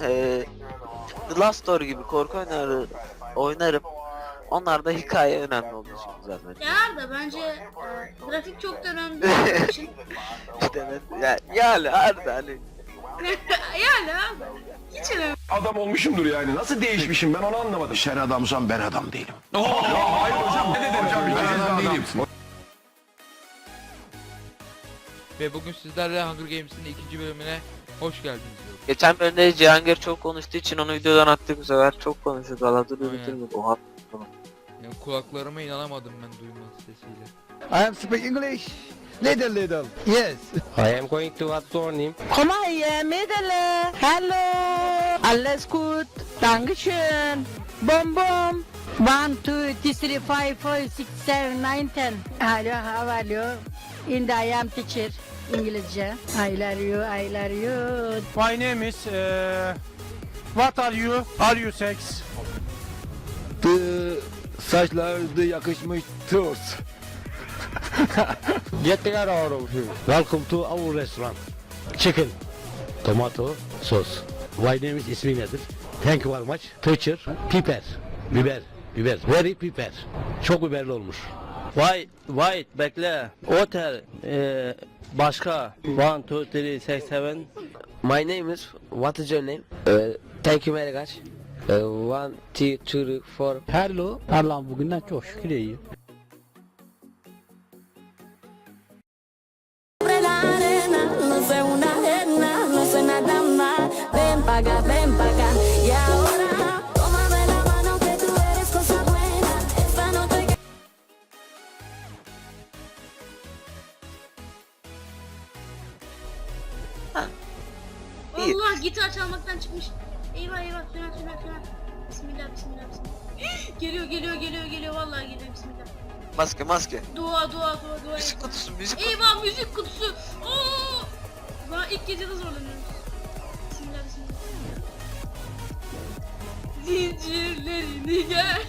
eee The Last Story gibi korku oyunları oynarım. Onlarda hikaye önemli olduğu için güzel bence. Ya Arda bence e, grafik çok da önemli olduğu için. İşte ben, ya, yani Arda hani yani Arda hiç önemli. Adam olmuşumdur yani. Nasıl değişmişim ben onu anlamadım. Sen adamsan ben adam değilim. Ya hayır hocam ne dedim? Hocam Ben adam değilim. Ve bugün sizlerle Hunger Games'in ikinci bölümüne hoş geldiniz geçen bölümde Cihangir çok konuştuğu için onu videodan attık bu sefer. Çok konuştuk valla dur Aynen. bitirmedik. Oha. Yani kulaklarıma inanamadım ben duyma sesiyle. I am speak English. Little little. Yes. I am going to what's your name? Komm mal hier, Mädele. Hallo. Alles gut. Dankeschön. Bom bom. One, two, three, three, five, four, six, seven, nine, ten. Hello, how are you? In the I am teacher. İngilizce. I love you, I love you. My name is uh, What are you? Are you sex? The saçlarda yakışmış tuz. Get the car out of here. Welcome to our restaurant. Chicken, tomato, sauce. My name is ismi nedir? Thank you very much. Teacher, piper, biber, biber. Very piper. Çok biberli olmuş. White, white, bekle. Otel, eee, başka. 1, 2, 3, 6, 7. My name is, what is your name? Uh, thank you very much. 1, 2, 3, 4. Hello. Allah'ım bugünden çok şükür iyiyim. İyi. Allah gitar çalmaktan çıkmış. Eyvah eyvah fena fena fena. Bismillah bismillah bismillah. geliyor geliyor geliyor geliyor vallahi geliyor bismillah. Maske maske. Dua dua dua dua. Müzik kutusu müzik kutusu. Eyvah müzik kutusu. Oo! Daha ilk gecede zorlanıyoruz. Bismillah bismillah. Zincirlerini gel.